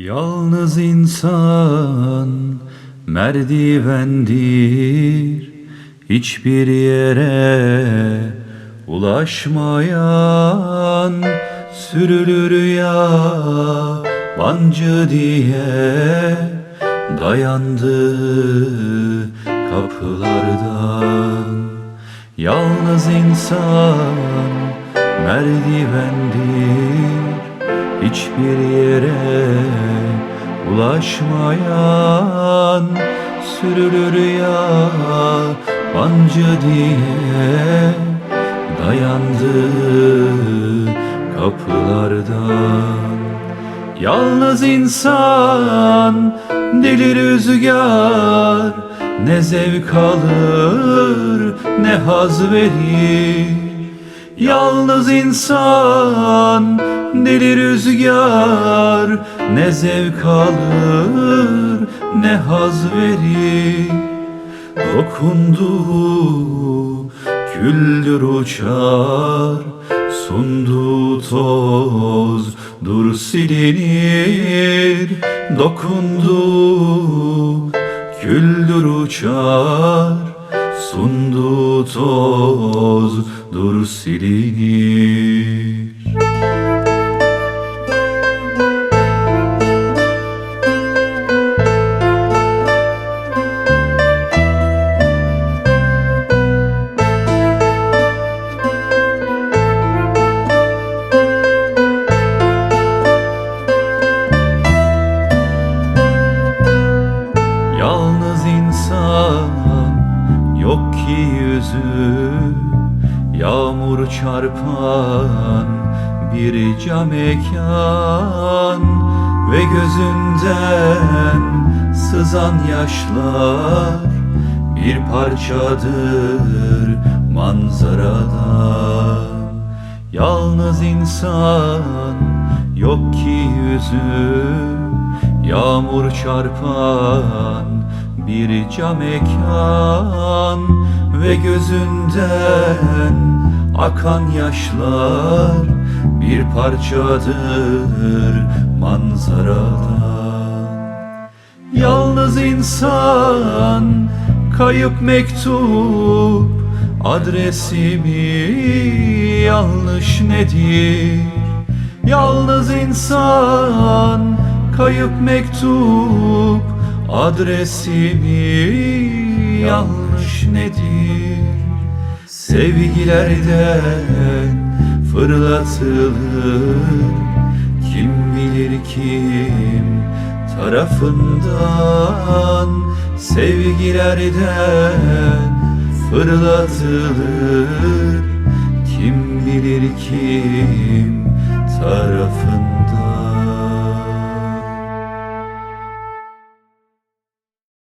Yalnız insan merdivendir. Hiçbir yere ulaşmayan Sürülür ya bancı diye Dayandı kapılardan. Yalnız insan merdivendir Hiçbir yere ulaşmayan Sürülür ya bancı diye Dayandı kapılardan. Yalnız insan deli rüzgar Ne zevk alır ne haz verir Yalnız insan deli rüzgar Ne zevk alır ne haz verir. Dokundu küldür uçar Sundu toz dur silinir. Dokundu küldür uçar silinir Yalnız insan yok ki yüzü Yağmur çarpan bir cam mekan Ve gözünden sızan yaşlar Bir parçadır manzaradan. Yalnız insan yok ki yüzü Yağmur çarpan bir cam mekan Ve gözünden akan yaşlar Bir parçadır manzaradan Yalnız insan kayıp mektup Adresimi yanlış nedir? Yalnız insan kayıp mektup Adresimi yanlış nedir? Sevgilerden fırlatılır Kim bilir kim tarafından Sevgilerden fırlatılır Kim bilir kim